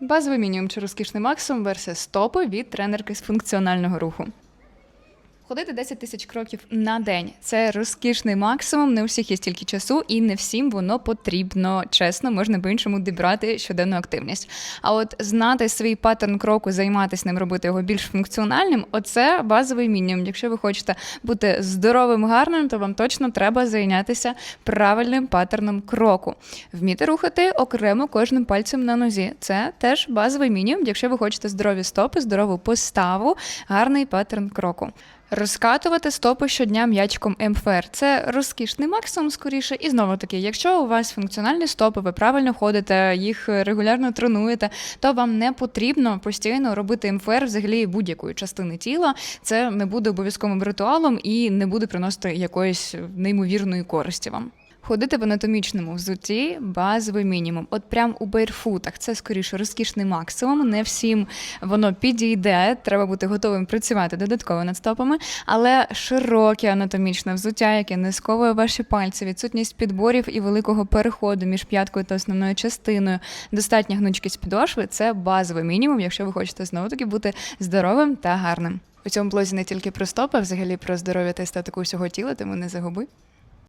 Базовий мінімум чи розкішний максимум версія стопи від тренерки з функціонального руху. Ходити 10 тисяч кроків на день це розкішний максимум. Не у всіх є стільки часу, і не всім воно потрібно. Чесно, можна по-іншому добирати щоденну активність. А от знати свій паттерн кроку, займатися ним, робити його більш функціональним оце базовий мінімум. Якщо ви хочете бути здоровим, гарним, то вам точно треба зайнятися правильним паттерном кроку. Вміти рухати окремо кожним пальцем на нозі. Це теж базовий мінімум, якщо ви хочете здорові стопи, здорову поставу, гарний паттерн кроку. Розкатувати стопи щодня м'ячиком МФР. Це розкішний максимум скоріше. І знову таки, якщо у вас функціональні стопи, ви правильно ходите, їх регулярно тренуєте, то вам не потрібно постійно робити МФР взагалі будь-якої частини тіла. Це не буде обов'язковим ритуалом і не буде приносити якоїсь неймовірної користі вам. Ходити в анатомічному взутті базовий мінімум. От прям у бейрфутах це скоріше розкішний максимум. Не всім воно підійде. Треба бути готовим працювати додатково над стопами, але широке анатомічне взуття, яке не сковує ваші пальці, відсутність підборів і великого переходу між п'яткою та основною частиною, достатня гнучкість підошви це базовий мінімум, якщо ви хочете знову таки бути здоровим та гарним. У цьому блозі не тільки про стопи, а взагалі про здоров'я та естетику усього тіла, тому не загуби.